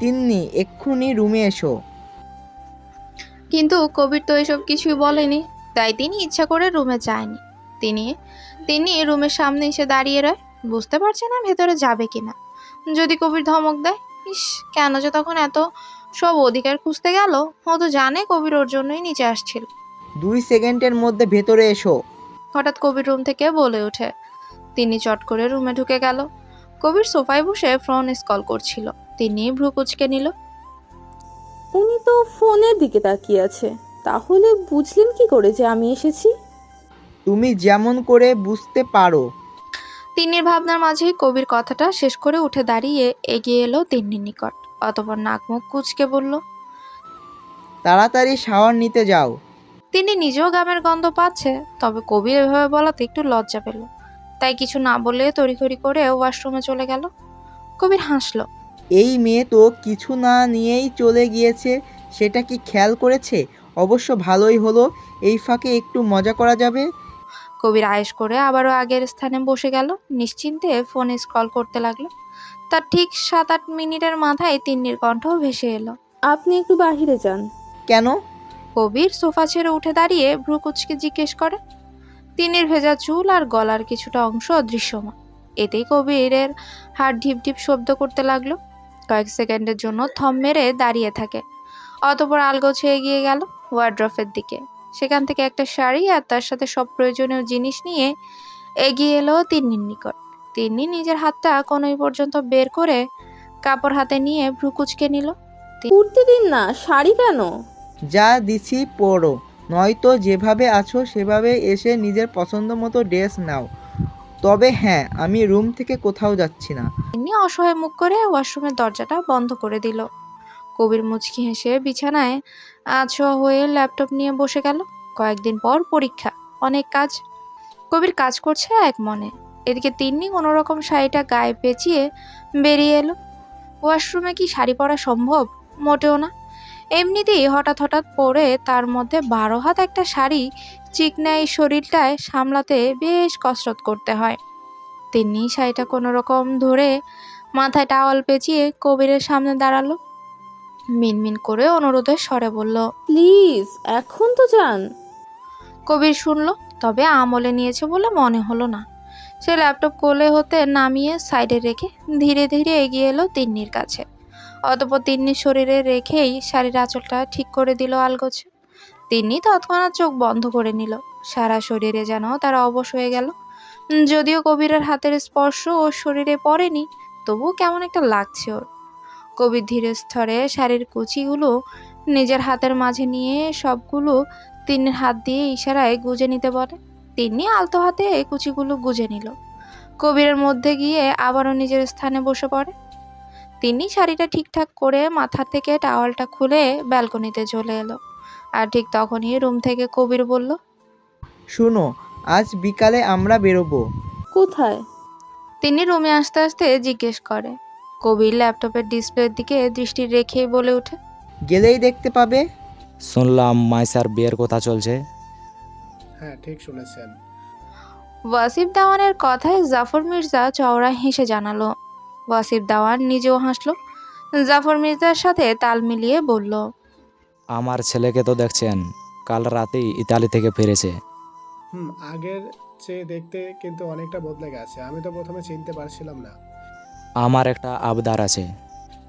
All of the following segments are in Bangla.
তিন্নি এক্ষুনি রুমে এসো। কিন্তু কবির তো এসব কিছুই বলেনি তাই তিনি ইচ্ছা করে রুমে যায়নি। তিনি তিনি রুমের সামনে এসে দাঁড়িয়ে রয় বুঝতে পারছে না ভেতরে যাবে কিনা। যদি কবির ধমক দেয় ইস কেন যে তখন এত সব অধিকার খুঁজতে গেল ও তো জানে কবির ওর জন্যই নিচে আসছিল। দুই সেকেন্ডের মধ্যে ভেতরে এসো। হঠাৎ কবির রুম থেকে বলে ওঠে তিনি চট করে রুমে ঢুকে গেল। কবির সোফায় বসে ফোন স্কল করছিল। তিনি ভ্রু কুচকে নিল। উনি তো ফোনের দিকে তাকিয়ে আছে তাহলে বুঝলেন কি করে যে আমি এসেছি? তুমি যেমন করে বুঝতে পারো। তিন্নির ভাবনার মাঝেই কবির কথাটা শেষ করে উঠে দাঁড়িয়ে এগিয়ে এলো তিন্নির নিকট। অতপর নাক মুখ কুচকে বলল তাড়াতাড়ি শাওয়ার নিতে যাও। তিনি নিজেও গামের গন্ধ পাচ্ছে তবে কবির এভাবে বলাতে একটু লজ্জা পেল। তাই কিছু না বলে তড়িঘড়ি করে ওয়াশরুমে চলে গেল। কবির হাসলো এই মেয়ে তো কিছু না নিয়েই চলে গিয়েছে সেটা কি খেয়াল করেছে? অবশ্য ভালোই হলো এই ফাঁকে একটু মজা করা যাবে। কবির আয়েশ করে আবারও আগের স্থানে বসে গেল নিশ্চিন্তে ফোনে স্ক্রল করতে লাগল। তার ঠিক সাত আট মিনিটের মাথায় তিন্নির কণ্ঠ ভেসে এলো। আপনি একটু বাহিরে যান। কেন? কবির সোফা ছেড়ে উঠে দাঁড়িয়ে ভ্রুকুচকে জিজ্ঞেস করে। তিনির ভেজা চুল আর গলার কিছুটা অংশ দৃশ্যমান এতেই কবিরের হাড় ঢিপ ঢিপ শব্দ করতে লাগল। কয়েক সেকেন্ডের জন্য থম মেরে দাঁড়িয়ে থাকে। অতপর আলগোছে এগিয়ে গেল ওয়ার্ড্রফের দিকে। সেখান থেকে একটা শাড়ি আর তার সাথে সব প্রয়োজনীয় জিনিস নিয়ে এগিয়ে এলো তিন্নির নিকট। তিন্নি নিজের হাতটা কোনোই পর্যন্ত বের করে কাপড় হাতে নিয়ে ভ্রুকুচকে নিল। কুর্তি দিন না শাড়ি কেন? যা দিছি পরো নয়তো যেভাবে আছো সেভাবে এসে নিজের পছন্দ মতো ড্রেস নাও। তবে হ্যাঁ আমি রুম থেকে কোথাও যাচ্ছি না। তিনি অসহায় মুখ করে ওয়াশরুমের দরজাটা বন্ধ করে দিল। কবির মুচকি হেসে বিছানায় আছোয়া হয়ে ল্যাপটপ নিয়ে বসে গেল। কয়েকদিন পর পরীক্ষা, অনেক কাজ। কবির কাজ করছে এক মনে। এদিকে তিন্নি কোনো রকম শাড়িটা গায়ে পেঁচিয়ে বেরিয়ে এলো। ওয়াশরুমে কি শাড়ি পরা সম্ভব? মোটেও না। এমনিতেই হঠাৎ হঠাৎ পরে তার মধ্যে বারো হাত একটা শাড়ি চিকনাই শরীরটায় সামলাতে বেশ কসরত করতে হয়। তিনি শাড়িটা কোনো রকম ধরে মাথায় টাওয়াল পেঁচিয়ে কবিরের সামনে দাঁড়াল। মিনমিন করে অনুরোধের স্বরে বলল প্লিজ এখন তো যান। কবির শুনলো তবে আমলে নিয়েছে বলে মনে হলো না। সে ল্যাপটপ কোলে হতে নামিয়ে সাইডে রেখে ধীরে ধীরে এগিয়ে এলো তিন্নির কাছে। অতপর তিন্নির শরীরে রেখেই শাড়ির আঁচলটা ঠিক করে দিল আলগোছে। তিন্নি তৎক্ষণাৎ চোখ বন্ধ করে নিল। সারা শরীরে যেন তার অবশ হয়ে গেল। যদিও কবিরের হাতের স্পর্শ ওর শরীরে পড়েনি তবুও কেমন একটা লাগছে ওর। কবির ধীরে স্তরে শাড়ির কুচিগুলো নিজের হাতের মাঝে নিয়ে সবগুলো তিন্নির হাত দিয়ে ইশারায় গুজে নিতে বলে। তিন্নি আলতো হাতে কুচিগুলো গুজে নিল। কবিরের মধ্যে গিয়ে আবারও নিজের স্থানে বসে পড়ে। তিনি শাড়িটা ঠিকঠাক করে মাথা থেকে টাওয়ালটা খুলে ব্যালকনিতে চলে এলো। আর ঠিক তখনই রুম থেকে কবির বলল শুনো আজ বিকালে আমরা বেরোবো। কোথায়? তিনি রুমে আসতে আসতে জিজ্ঞেস করে। কবির ল্যাপটপের ডিসপ্লের দিকে দৃষ্টি রেখেই বলে ওঠে গেলেই দেখতে পাবে। শুনলাম মাইসার বিয়ের কথা চলছে। হ্যাঁ ঠিক শুনেছেন। ওয়াসিফ দাওয়ানের কথায় জাফর মির্জা চওড়া হেসে জানালো ওয়াসিফ দাওয়ান নিজেও হাসলো। জাফর মির্জার সাথে তাল মিলিয়ে বলল আমার ছেলেকে তো দেখছেন কাল রাতেই ইতালি থেকে ফিরেছে। হুম আগের চেয়ে দেখতে কিন্তু অনেকটা বদলে গেছে। আমি তো প্রথমে চিনতে পারছিলাম না। আমার একটা আবদার আছে।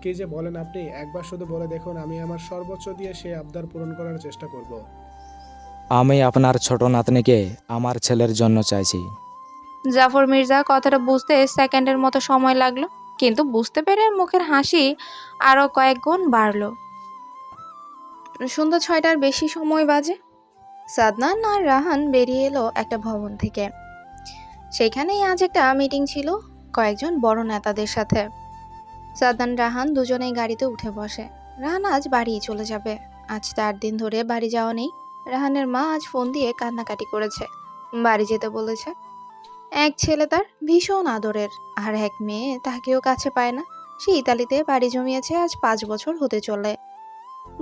কি যে বলেন আপনি একবার শুধু বলে দেখুন আমি আমার সর্বোচ্চ দিয়ে সেই আবদার পূরণ করার চেষ্টা করব। আমি আপনার ছোট নাতনিকে আমার ছেলের জন্য চাইছি। জাফর মির্জা কথাটা বুঝতে সেকেন্ডের মতো সময় লাগল। কিন্তু বুঝতে পেরে মুখের হাসি আরও কয়েক গুণ বাড়ল। সন্ধ্যা ছয়টার বেশি সময় বাজে। সাদনান আর রাহান বেরিয়ে এলো একটা ভবন থেকে। সেখানেই আজ একটা মিটিং ছিল কয়েকজন বড় নেতাদের সাথে। সাদনান, রাহান দুজনেই গাড়িতে উঠে বসে। রাহান আজ বাড়ি চলে যাবে। আজ চার দিন ধরে বাড়ি যাওয়া নেই। রাহানের মা আজ ফোন দিয়ে কান্নাকাটি করেছে। বাড়ি যেতে বলেছে। এক ছেলে তার ভীষণ আদরের, আর এক মেয়ে তাকেও কাছে পায় না। সে ইতালিতে বাড়ি জমিয়েছে, আজ পাঁচ বছর হতে চলে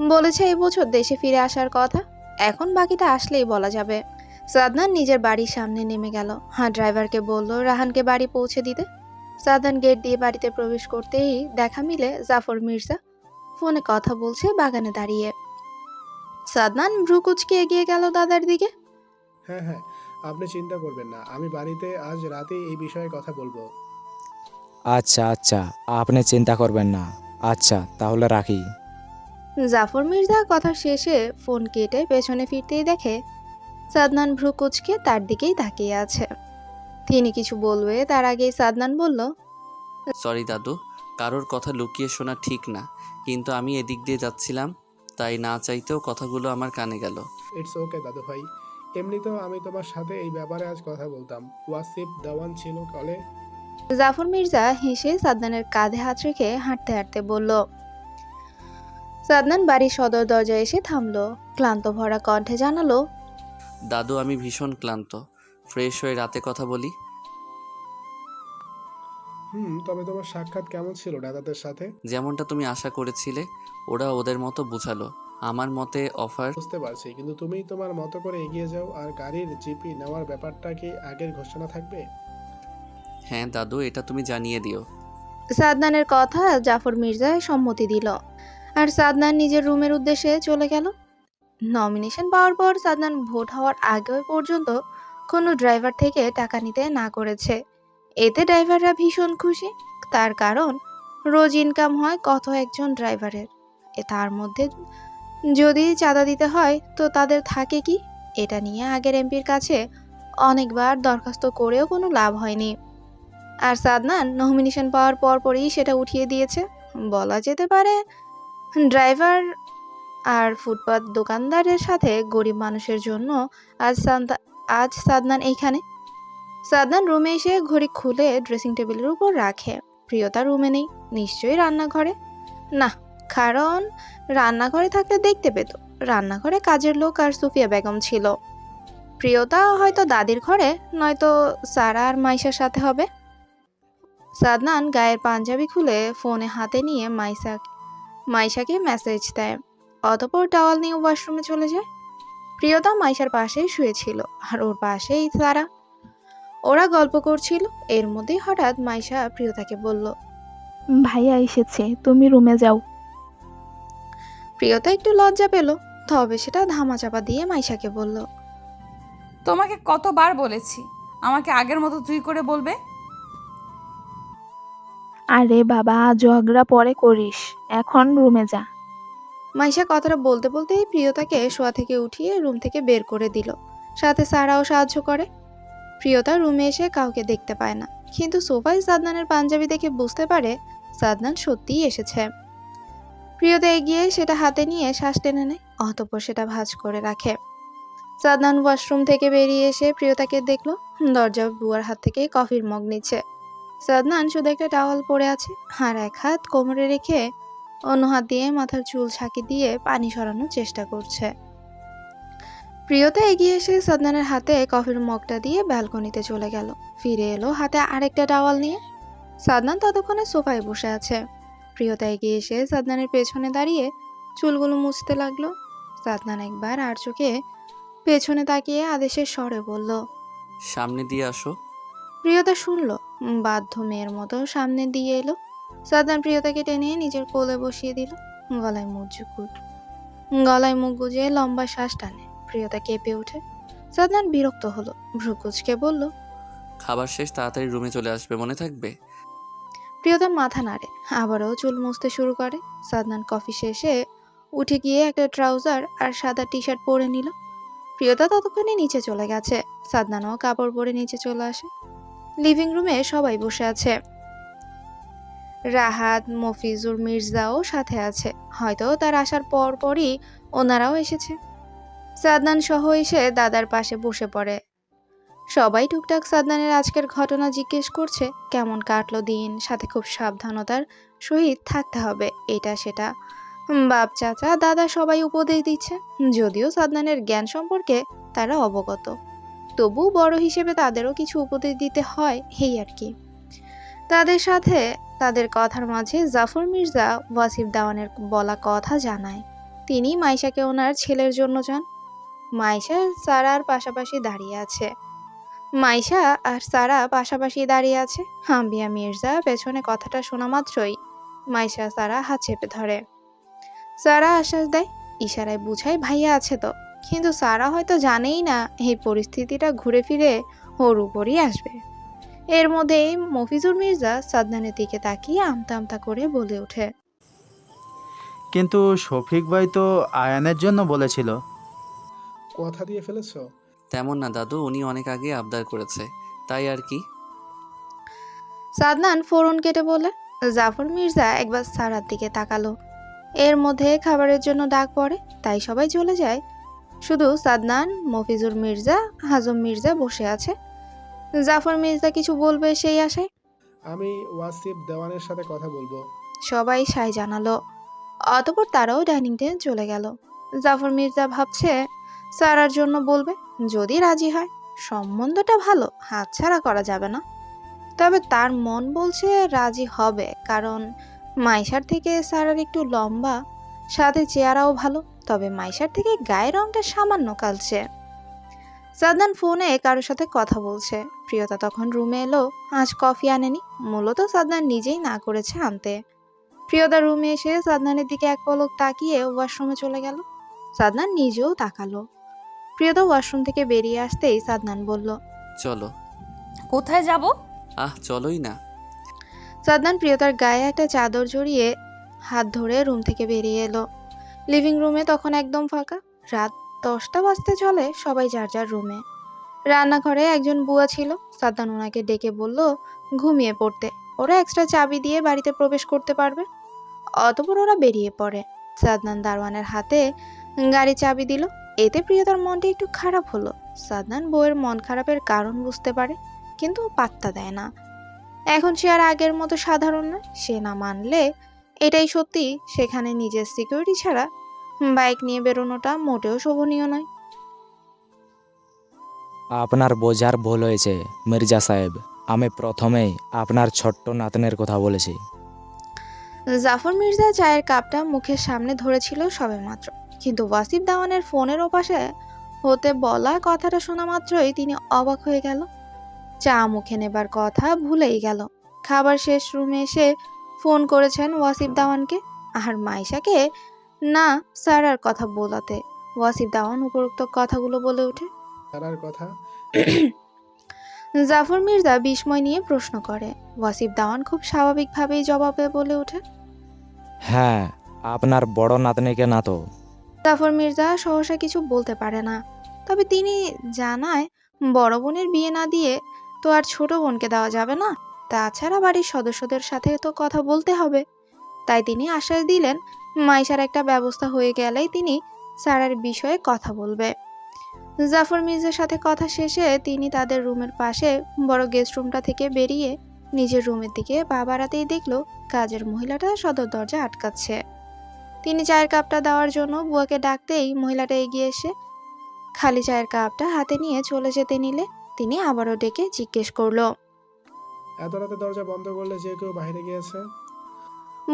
বলেছে, এই বছর দেশে ফিরে আসার কথা। এখন বাকিটা আসলেই বলা যাবে। সাদনান নিজের বাড়ির সামনে নেমে গেল। হ্যাঁ ড্রাইভারকে বলল, রাহানকে বাড়ি পৌঁছে দিতে। সাদনান গেট দিয়ে বাড়িতে প্রবেশ করতেই দেখা মিলে জাফর মির্জা। ফোনে কথা বলছে বাগানে দাঁড়িয়ে। সাদনান ভ্রুকুচকে এগিয়ে গেল দাদার দিকে। হ্যাঁ হ্যাঁ আপনি চিন্তা করবেন না আমি বাড়িতে আজ রাতে এই বিষয়ে কথা বলব। আচ্ছা আচ্ছা আপনি চিন্তা করবেন না। আচ্ছা তাহলে রাখি। জাফর মির্জা কথা শেষে ফোন কেটে পেছনে ফিরতেই দেখে সাদনান ভ্রু ভ্রুকুচকে তার দিকেই তাকিয়ে আছে। তিনি কিছু বলবে তার আগেই সাদনান বলল সরি দাদু কারোর কথা লুকিয়ে শোনা ঠিক না কিন্তু আমি এদিক দিয়ে যাচ্ছিলাম তাই না চাইতেও কথাগুলো আমার কানে গেল। ইটস ওকে দাদু ভাই এমনিতেও আমি তোমার সাথে এই ব্যাপারে আজ কথা বলতাম। ওয়াসিফ দেওয়ান ছিল কলে। জাফর মির্জা হেসে সাদনানের কাঁধে হাত রেখে হাঁটতে হাঁটতে বলল সাদনান বাড়ির সদর দরজায় এসে থামলো। ক্লান্ত ভরা কণ্ঠে জানালো দাদু আমি ভীষণ ক্লান্ত। ফ্রেশ হয়ে রাতে কথা বলি। হুম তবে তোমার সাক্ষাৎ কেমন ছিল দাদাদের সাথে? যেমনটা তুমি আশা করেছিলে ওরা ওদের মতো বুঝালো। আমার মতে অফার বুঝতে পারছি কিন্তু তুমি তোমার মতো করে এগিয়ে যাও আর গাড়ির জিপি নেওয়ার ব্যাপারটা কি আগের ঘোষণা থাকবে? হ্যাঁ দাদু এটা তুমি জানিয়ে দিও। সাদনানের কথা জাফর মির্জা সম্মতি দিল। আর সাদনান নিজের রুমের উদ্দেশ্যে চলে গেল। নমিনেশন পাওয়ার পর সাদনান ভোট হওয়ার আগে পর্যন্ত কোনো ড্রাইভার থেকে টাকা নিতে না করেছে। এতে ড্রাইভাররা ভীষণ খুশি। তার কারণ রোজ ইনকাম হয় কত একজন ড্রাইভারের এ তার মধ্যে যদি চাঁদা দিতে হয়, তো তাদের থাকে কি? এটা নিয়ে আগের এমপির কাছে অনেকবার দরখাস্ত করেও কোনো লাভ হয়নি। আর সাদনান নমিনেশন পাওয়ার পরপরই সেটা উঠিয়ে দিয়েছে। বলা যেতে পারে, ড্রাইভার আর ফুটপাত দোকানদারের সাথে গরিব মানুষের জন্য আজ আজ সাদনান এইখানে। সাদনান রুমে এসে ঘড়ি খুলে ড্রেসিং টেবিলের উপর রাখে। প্রিয়তা রুমে নেই, নিশ্চয়ই রান্নাঘরে। না কারণ রান্নাঘরে থাকলে দেখতে পেত। রান্নাঘরে কাজের লোক আর সুফিয়া বেগম ছিল। প্রিয়তা হয়তো দাদির ঘরে, নয়তো সারা আর মাইশার সাথে হবে। সাদনান গায়ের পাঞ্জাবি খুলে ফোনে হাতে নিয়ে মাইসা মাইশাকে মেসেজ দেয়। অতপর টাওয়াল নিয়ে ওয়াশরুমে চলে যায়। প্রিয়তা মাইশার পাশেই শুয়েছিল আর ওর পাশেই সারা। ওরা গল্প করছিল। এর মধ্যেই হঠাৎ মাইশা প্রিয়তাকে বলল, ভাইয়া এসেছে, তুমি রুমে যাও। প্রিয়তা একটু লজ্জা পেল তবে সেটা ধামাচাপা দিয়ে মাইশাকে বলল তোমাকে কতবার বলেছি আমাকে আগের মতো তুই করে বলবে? আরে বাবা ঝগড়া পরে করিস এখন রুমে যা। মাইশা কথাটা বলতে বলতেই প্রিয়তাকে শোয়া থেকে উঠিয়ে রুম থেকে বের করে দিল সাথে সারাও সাহায্য করে। প্রিয়তা রুমে এসে কাউকে দেখতে পায় না কিন্তু সোফায় সাদনানের পাঞ্জাবি দেখে বুঝতে পারে সাদনান সত্যিই এসেছে। প্রিয়তা এগিয়ে সেটা হাতে নিয়ে শ্বাস টেনে নেয়, অতঃপর সেটা ভাজ করে রাখে। সাদনান ওয়াশরুম থেকে বেরিয়ে এসে প্রিয়তাকে দেখল, দরজা বুয়ার হাত থেকে কফির মগ নিচ্ছে। সাদনান শুধু একটা টাওয়াল পরে আছে আর এক হাত কোমরে রেখে অন্য হাত দিয়ে মাথার চুল ছাঁকি দিয়ে পানি সরানোর চেষ্টা করছে। প্রিয়তা এগিয়ে এসে সাদনানের হাতে কফির মগটা দিয়ে ব্যালকনিতে চলে গেল। ফিরে এলো হাতে আরেকটা টাওয়াল নিয়ে। সাদনান ততক্ষণে সোফায় বসে আছে। প্রিয়তা এগিয়ে এসে সাদনানের পেছনে দাঁড়িয়ে চুলগুলো মুছতে লাগল। সাদনান একবার আর চোখে পেছনে তাকিয়ে আদেশের স্বরে বলল সামনে দিয়ে আসো। প্রিয়তা শুনলো বাধ্য মেয়ের মতো সামনে দিয়ে এলো। সাদান প্রিয়তাকে টেনে নিজের কোলে বসিয়ে দিল গলায় মুখ ঝুঁকুট গলায় মুখ গুজে লম্বা শ্বাস টানে প্রিয়তা কেঁপে ওঠে সাদনান বিরক্ত হলো ভ্রুকুচকে বলল খাবার শেষ তাড়াতাড়ি রুমে চলে আসবে মনে থাকবে? প্রিয়তা মাথা নাড়ে, আবারও চুল মুছতে শুরু করে। সাদনান কফি শেষে উঠে গিয়ে একটা ট্রাউজার আর সাদা টি শার্ট পরে নিল। প্রিয়তা ততক্ষণে নিচে চলে গেছে। সাদনানও কাপড় পরে নিচে চলে আসে। লিভিং রুমে সবাই বসে আছে। রাহাত, মফিজুর, মির্জাও সাথে আছে। হয়তো তার আসার পর পরই ওনারাও এসেছে। সাদনান সহ এসে দাদার পাশে বসে পড়ে। সবাই টুকটাক সাদনানের আজকের ঘটনা জিজ্ঞেস করছে, কেমন কাটলো দিন, সাথে খুব সাবধানতার সহিত থাকতে হবে, এটা সেটা। বাপ, চাচা, দাদা সবাই উপদেশ দিচ্ছে, যদিও সাদনানের জ্ঞান সম্পর্কে তারা অবগত। তবু বড় হিসেবে তাদেরও কিছু উপদেশ দিতে হয় এই আর কি। তাদের সাথে তাদের কথার মাঝে জাফর মির্জা ওয়াসিফ দাওয়ানের বলা কথা জানায়। তিনি মাইশাকে ওনার ছেলের জন্য যান। মাইশা সারার পাশাপাশি দাঁড়িয়ে আছে। মাইশা আর সারা পাশাপাশি দাঁড়িয়ে আছে। হাম্বিয়া মির্জা পেছনে কথাটা শোনা মাত্রই মাইশা সারা হাত চেপে ধরে। সারা আশ্বাস দেয় ইশারায় বুঝায় ভাইয়া আছে তো। কিন্তু সারা হয়তো জানেই না এই পরিস্থিতিটা ঘুরে ফিরে ওর উপরই আসবে। এর মধ্যেই মফিজুর মির্জা সাদনানের দিকে তাকিয়ে আমতা আমতা করে বলে ওঠে। কিন্তু শফিক ভাই তো আয়ানের জন্য বলেছিল। কথা দিয়ে ফেলেছো? তেমন না দাদু উনি অনেক আগে আবদার করেছে। তাই আর কি? সাদনান ফোরন কেটে বলে জাফর মির্জা একবার সারার দিকে তাকালো। এর মধ্যে খাবারের জন্য ডাক পড়ে তাই সবাই চলে যায়। শুধু সাদনান মফিজুর মির্জা হাজম মির্জা বসে আছে। জাফর মির্জা কিছু বলবে সেই আশায়? আমি ওয়াসিফ দেওয়ানের সাথে কথা বলব। সবাই সাই জানালো। অতপর তারাও ডাইনিং টেবিল চলে গেল। জাফর মির্জা ভাবছে সারার জন্য বলবে? যদি রাজি হয়, সম্বন্ধটা ভালো, হাতছাড়া করা যাবে না। তবে তার মন বলছে রাজি হবে, কারণ মাইশার থেকে সারার একটু লম্বা, সাথে চেহারাও ভালো, তবে মাইশার থেকে গায়ের রংটা সামান্য কালচে। সাদনান ফোনে কারোর সাথে কথা বলছে। প্রিয়তা তখন রুমে এলো, আজ কফি আনেনি, মূলত সাদনান নিজেই না করেছে আনতে। প্রিয়তা রুমে এসে সাদনানের দিকে এক পলক তাকিয়ে ওয়াশরুমে চলে গেল। সাদনান নিজেও তাকালো। প্রিয়তা ওয়াশরুম থেকে বেরিয়ে আসতেই সাদনান বলল চলো। কোথায় যাব? আহ চলোই না। সাদনান প্রিয়তার গায়ে একটা চাদর জড়িয়ে হাত ধরে রুম থেকে বেরিয়ে এলো। লিভিং রুমে তখন একদম ফাঁকা। রাত দশটা বাজতে চলে সবাই যার যার রুমে। রান্নাঘরে একজন বুয়া ছিল। সাদনান ওনাকে ডেকে বলল ঘুমিয়ে পড়তে। ওরা এক্সট্রা চাবি দিয়ে বাড়িতে প্রবেশ করতে পারবে? অতপর ওরা বেরিয়ে পড়ে। সাদনান দারোয়ানের হাতে গাড়ি চাবি দিল। এতে প্রিয়তার মনটা একটু খারাপ হলো। সাদনান বউয়ের মন খারাপের কারণ বুঝতে পারে কিন্তু পাত্তা দেয় না। এখন সে আর আগের মতো সাধারণ নয় সে না মানলে এটাই সত্যি সেখানে নিজের সিকিউরিটি ছাড়া বাইক নিয়ে বেরোনোটা মোটেও শোভনীয় নয়। আপনার বোঝার ভুল হয়েছে মির্জা সাহেব। আমি প্রথমেই আপনার ছোট্ট নাতনের কথা বলেছি। জাফর মির্জা চায়ের কাপটা মুখের সামনে ধরেছিল সবেমাত্র। কিন্তু ওয়াসিফ দাওয়ানের ফোনের ওপাশে হতে বলা কথাটা শোনা মাত্রই তিনি অবাক হয়ে গেল। চা মুখে নেবার কথা ভুলেই গেল। খাবার শেষ রুমে এসে ফোন করেছেন ওয়াসিফ দাওয়ানকে। আর মাইশাকে? না সারার কথা বলাতে। ওয়াসিফ দাওয়ান উপরোক্ত কথাগুলো বলে ওঠে। কথা? জাফর মির্জা বিস্ময় নিয়ে প্রশ্ন করে। ওয়াসিফ দাওয়ান খুব স্বাভাবিকভাবেই জবাবে বলে ওঠে। হ্যাঁ আপনার বড় নাতনিকে না তো? জাফর মির্জা সহসা কিছু বলতে পারে না। তবে তিনি জানায়, বড় বোনের বিয়ে না দিয়ে তো আর ছোট বোনকে দেওয়া যাবে না। তাছাড়া বাড়ির সদস্যদের সাথে তো কথা বলতে হবে। তাই তিনি আশ্বাস দিলেন, মাইশার একটা ব্যবস্থা হয়ে গেলেই তিনি সারার বিষয়ে কথা বলবে। জাফর মির্জার সাথে কথা শেষে তিনি তাদের রুমের পাশে বড় গেস্ট রুমটা থেকে বেরিয়ে নিজের রুমের দিকে পা বাড়াতেই দেখল, কাজের মহিলাটা সদর দরজা আটকাচ্ছে। তিনি চায়ের কাপটা দেওয়ার জন্য বুয়াকে ডাকতেই মহিলাটা এগিয়ে এসে খালি চায়ের কাপটা হাতে নিয়ে চলে যেতে নিলে। তিনি আবারও ডেকে জিজ্ঞেস করল এত রাতে দরজা বন্ধ করলে যে কেউ বাইরে গিয়েছে?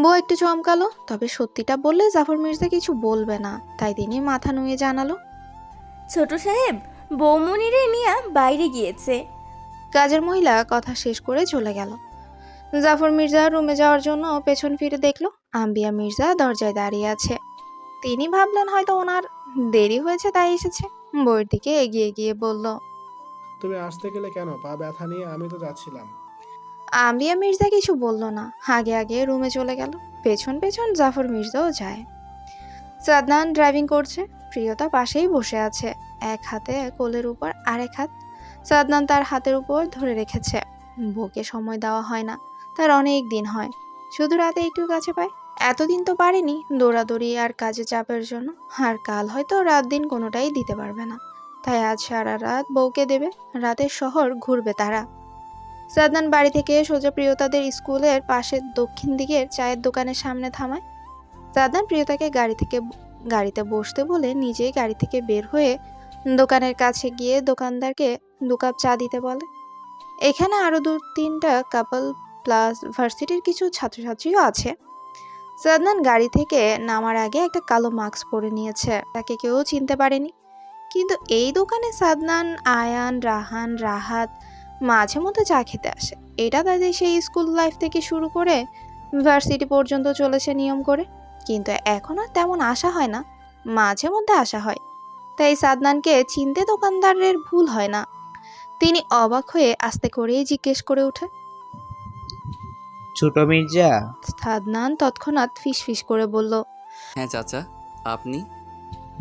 বউ একটু চমকালো তবে সত্যিটা বললে জাফর মির্জা কিছু বলবে না। তাই তিনি মাথা নুয়ে জানালো ছোট সাহেব বৌমনিরে নিয়ে বাইরে গিয়েছে। কাজের মহিলা কথা শেষ করে চলে গেল। জাফর মির্জা রুমে যাওয়ার জন্য পেছন ফিরে দেখল আম্বিয়া মির্জা দরজায় দাঁড়িয়ে আছে। তিনি ভাবলেন হয়তো ওনার দেরি হয়েছে তাই এসেছে। বইয়ের দিকে এগিয়ে গিয়ে বলল তুমি আসতে গেলে কেন? পা ব্যথা নিয়ে আমি তো যাচ্ছিলাম। আম্বিয়া মির্জা কিছু বলল না আগে আগে রুমে চলে গেল। পেছন পেছন জাফর মির্জাও যায়। সাদনান ড্রাইভিং করছে প্রিয়তা পাশেই বসে আছে। এক হাতে কোলের উপর আরেক হাত সাদনান তার হাতের উপর ধরে রেখেছে। বউকে সময় দেওয়া হয় না। তার অনেক দিন হয়। শুধু রাতে একটু কাছে পায়? এতদিন তো পারেনি দৌড়াদৌড়ি আর কাজে চাপের জন্য। আর কাল হয়তো রাত দিন কোনোটাই দিতে পারবে না। তাই আজ সারা রাত বউকে দেবে, রাতের শহর ঘুরবে তারা। সাদনান বাড়ি থেকে সোজা প্রিয়তাদের স্কুলের পাশের দক্ষিণ দিকের চায়ের দোকানের সামনে থামায়। সাদনান প্রিয়তাকে গাড়ি থেকে গাড়িতে বসতে বলে নিজেই গাড়ি থেকে বের হয়ে দোকানের কাছে গিয়ে দোকানদারকে দু কাপ চা দিতে বলে। এখানে আরও দু তিনটা কাপল প্লাস ভার্সিটির কিছু ছাত্রছাত্রীও আছে। সাদনান গাড়ি থেকে নামার আগে একটা কালো মাস্ক পরে নিয়েছে। তাকে কেউ চিনতে পারেনি। কিন্তু এই দোকানে সাদনান, আয়ান, রাহান, রাহাত মাঝে মধ্যে চা খেতে আসে। এটা তাদের সেই স্কুল লাইফ থেকে শুরু করে ভার্সিটি পর্যন্ত চলেছে নিয়ম করে। কিন্তু এখন আর তেমন আসা হয় না। মাঝে মধ্যে আসা হয়। তাই সাদনানকে চিনতে দোকানদারের ভুল হয় না। তিনি অবাক হয়ে আস্তে করেই জিজ্ঞেস করে ওঠে। ছোট মির্জা। সাদনান তৎক্ষণাৎ ফিসফিস করে বলল হ্যাঁ চাচা আপনি?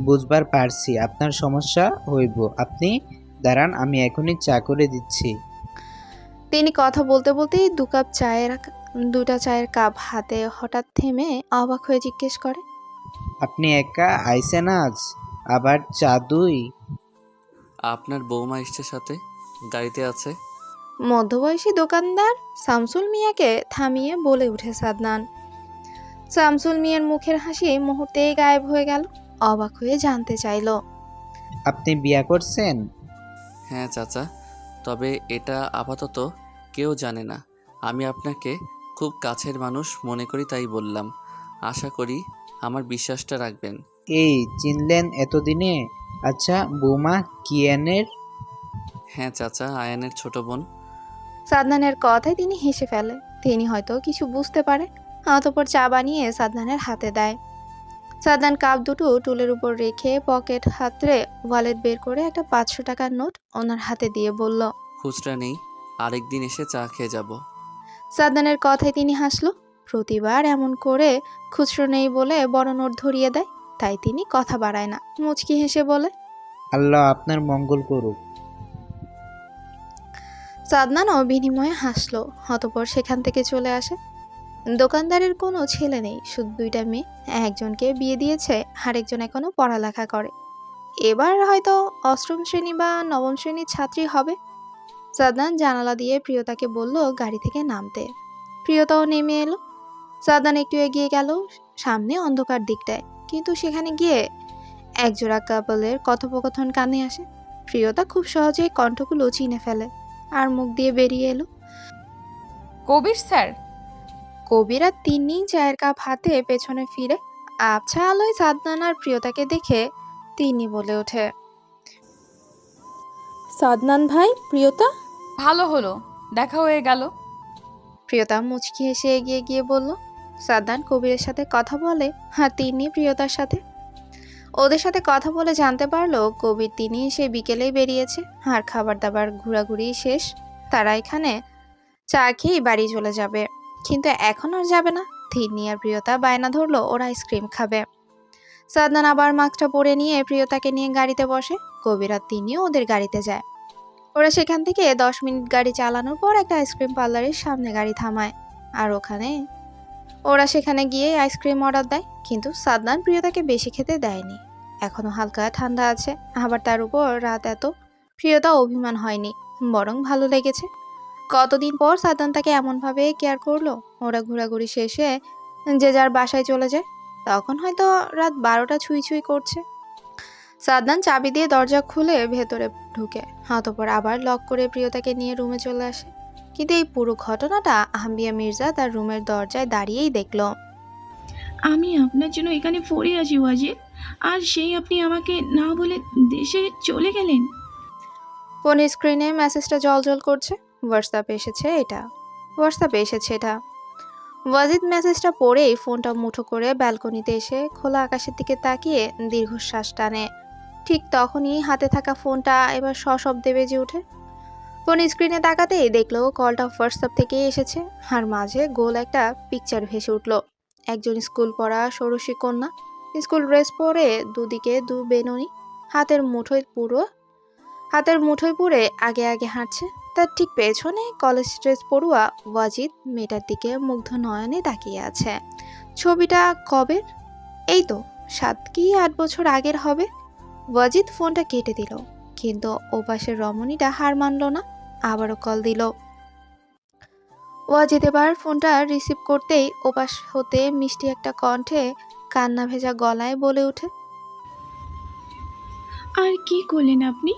বুঝবার পারছি আপনার সমস্যা হইব। আপনি দাঁড়ান আমি এখনই চা করে দিচ্ছি। তিনি কথা বলতে বলতেই দু কাপ চায়ের দুটা চায়ের কাপ হাতে হঠাৎ থেমে অবাক হয়ে জিজ্ঞেস করে আপনি একা আইসেন আজ? আবার চা দুই? আপনার বৌমা এসছে সাথে গাড়িতে আছে। মধ্যবয়সী দোকানদার শামসুল মিয়াকে থামিয়ে বলে উঠে সাদনান। শামসুল মিয়ার মুখের হাসি মুহূর্তেই গায়েব হয়ে গেল অবাক হয়ে জানতে চাইল। আপনি বিয়া করছেন? হ্যাঁ চাচা তবে এটা আপাতত কেউ জানে না। আমি আপনাকে খুব কাছের মানুষ মনে করি তাই বললাম। আশা করি আমার বিশ্বাসটা রাখবেন। এই চিনলেন এতদিনে? আচ্ছা বৌমা কিয়ানের? হ্যাঁ চাচা আয়ানের ছোট বোন। সাদনানের কথায় তিনি হেসে ফেলে। তিনি হয়তো কিছু বুঝতে পারে। অতপর চা বানিয়ে সাদনানের হাতে দেয়। সাদনান কাপ দুটো টুলের উপর রেখে পকেট হাতরে ওয়ালেট বের করে একটা পাঁচশো টাকার নোট ওনার হাতে দিয়ে বলল খুচরা নেই আরেকদিন এসে চা খেয়ে যাব। সাদনানের কথায় তিনি হাসলো। প্রতিবার এমন করে খুচরো নেই বলে বড় নোট ধরিয়ে দেয়। তাই তিনি কথা বাড়ায় না। মুচকি হেসে বলে আল্লাহ আপনার মঙ্গল করুক। সাদনানও বিনিময়ে হাসলো, অতপর সেখান থেকে চলে আসে। দোকানদারের কোনো ছেলে নেই, শুধু দুইটা মেয়ে। একজনকে বিয়ে দিয়েছে, আরেকজন এখনও পড়ালেখা করে। এবার হয়তো অষ্টম শ্রেণি বা নবম শ্রেণির ছাত্রী হবে। সাদনান জানালা দিয়ে প্রিয়তাকে বলল, গাড়ি থেকে নামতে। প্রিয়তাও নেমে এলো। সাদনান একটু এগিয়ে গেল, সামনে অন্ধকার দিকটায়। কিন্তু সেখানে গিয়ে একজোড়া কাপলের কথোপকথন কানে আসে। প্রিয়তা খুব সহজেই কণ্ঠগুলো চিনে ফেলে। আর মুখ দিয়ে বেরিয়ে এলো। কবির স্যার? কবিরা আর তিন্নি চায়ের কাপ হাতে পেছনে ফিরে আবছা আলোয় সাদনান আর প্রিয়তাকে দেখে তিনি বলে ওঠে সাদনান ভাই প্রিয়তা? ভালো হলো দেখা হয়ে গেল। প্রিয়তা মুচকি হেসে এগিয়ে গিয়ে বলল সাদনান কবিরের সাথে কথা বলে হ্যাঁ তিনি প্রিয়তার সাথে। ওদের সাথে কথা বলে জানতে পারল কবির তিনি সে বিকেলেই বেরিয়েছে। আর খাবার দাবার ঘোরাঘুরি শেষ। তারা এখানে চা খেয়েই বাড়ি চলে যাবে। কিন্তু এখন আর যাবে না। তিনি আর প্রিয়তা বায়না ধরলো, ওরা আইসক্রিম খাবে। সাদনান আবার মাস্কটা পরে নিয়ে প্রিয়তাকে নিয়ে গাড়িতে বসে। কবির আর তিনিও ওদের গাড়িতে যায়। ওরা সেখান থেকে দশ মিনিট গাড়ি চালানোর পর একটা আইসক্রিম পার্লারের সামনে গাড়ি থামায়। আর ওখানে ওরা সেখানে গিয়ে আইসক্রিম অর্ডার দেয়, কিন্তু সাদনান প্রিয়তাকে বেশি খেতে দেয়নি। এখনও হালকা ঠান্ডা আছে, আবার তার উপর রাত এত প্রিয়তা অভিমান হয়নি, বরং ভালো লেগেছে। কতদিন পর সাদনান তাকে এমনভাবে কেয়ার করল, ওরা ঘোরাঘুরি শেষে যে যার বাসায় চলে যায়, তখন হয়তো রাত বারোটা ছুঁই ছুঁই করছে। সাদনান চাবি দিয়ে দরজা খুলে ভেতরে ঢুকে, অতপর আবার লক করে প্রিয়তাকে নিয়ে রুমে চলে আসে। কিন্তু এই পুরো ঘটনাটা আহমিয়া মির্জা তার রুমের দরজায় দাঁড়িয়েই দেখল। আমি আপনার জন্য এখানে পড়ে আছি ওয়াজিদ। আর সেই আপনি আমাকে না বলে দেশে চলে গেলেন? ফোন স্ক্রিনে মেসেজটা জল করছে। হোয়াটসঅ্যাপে এসেছে এটা। হোয়াটসঅ্যাপে এসেছে এটা। ওয়াজিদ মেসেজটা পড়েই ফোনটা মুঠো করে ব্যালকনিতে এসে খোলা আকাশের দিকে তাকিয়ে দীর্ঘশ্বাস টানে। ঠিক তখনই হাতে থাকা ফোনটা এবার সশব্দে বেজে ওঠে। ফোন স্ক্রিনে তাকাতেই দেখল কলটা হোয়াটসঅ্যাপ থেকে এসেছে, আর মাঝে গোল একটা পিকচার ভেসে উঠল। একজন স্কুল পড়া ষোড়শী কন্যা, স্কুল ড্রেস পরে দুদিকে দু বেনুনি, হাতের মুঠোয় পুরো, হাতের মুঠোয় পুরে আগে আগে হাঁটছে। তার ঠিক পেছনে কলেজ ড্রেস পড়ুয়া ওয়াজিদ, মেয়েটার দিকে মুগ্ধ নয়নে তাকিয়ে আছে। ছবিটা কবে? এই তো, সাত কি আট বছর আগের হবে। ওয়াজিদ ফোনটা কেটে দিল, কিন্তু ওপাশের রমণীটা হার মানল না। আবারও কল দিল। ওয়াজিদ এবার ফোনটা রিসিভ করতেই ওপাশ হতে মিষ্টি একটা কণ্ঠে কান্না ভেজা গলায় বলে ওঠে আর কি করলেন আপনি?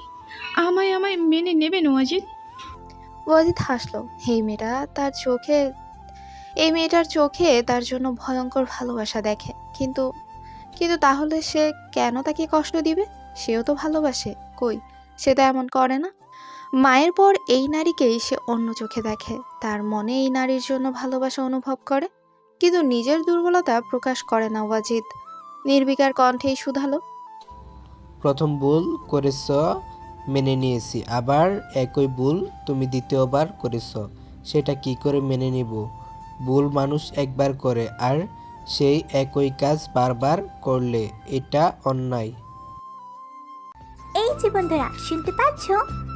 আমায় আমায় মেনে নেবেন ওয়াজিদ? ওয়াজিদ হাসলো। এই মেয়েটা তার চোখে এই মেয়েটার চোখে তার জন্য ভয়ঙ্কর ভালোবাসা দেখে। কিন্তু কিন্তু তাহলে সে কেন তাকে কষ্ট দিবে? সেও তো ভালোবাসে। কই? সে তো এমন করে না। মায়ের পর এই নারীকেই সে অন্য চোখে দেখে। তার মনে এই নারীর জন্য ভালোবাসা অনুভব করে। কিন্তু নিজের দুর্বলতা প্রকাশ করে না ওয়াজিদ। নির্বিকার কণ্ঠেই শুধালো। প্রথম ভুল করেছ মেনে নিয়েছি। আবার একই ভুল তুমি দ্বিতীয়বার করেছ। সেটা কি করে মেনে নিব? ভুল মানুষ একবার করে আর সেই একই কাজ বারবার করলে এটা অন্যায়। এই যে বন্ধুরা শুনতে পাচ্ছ?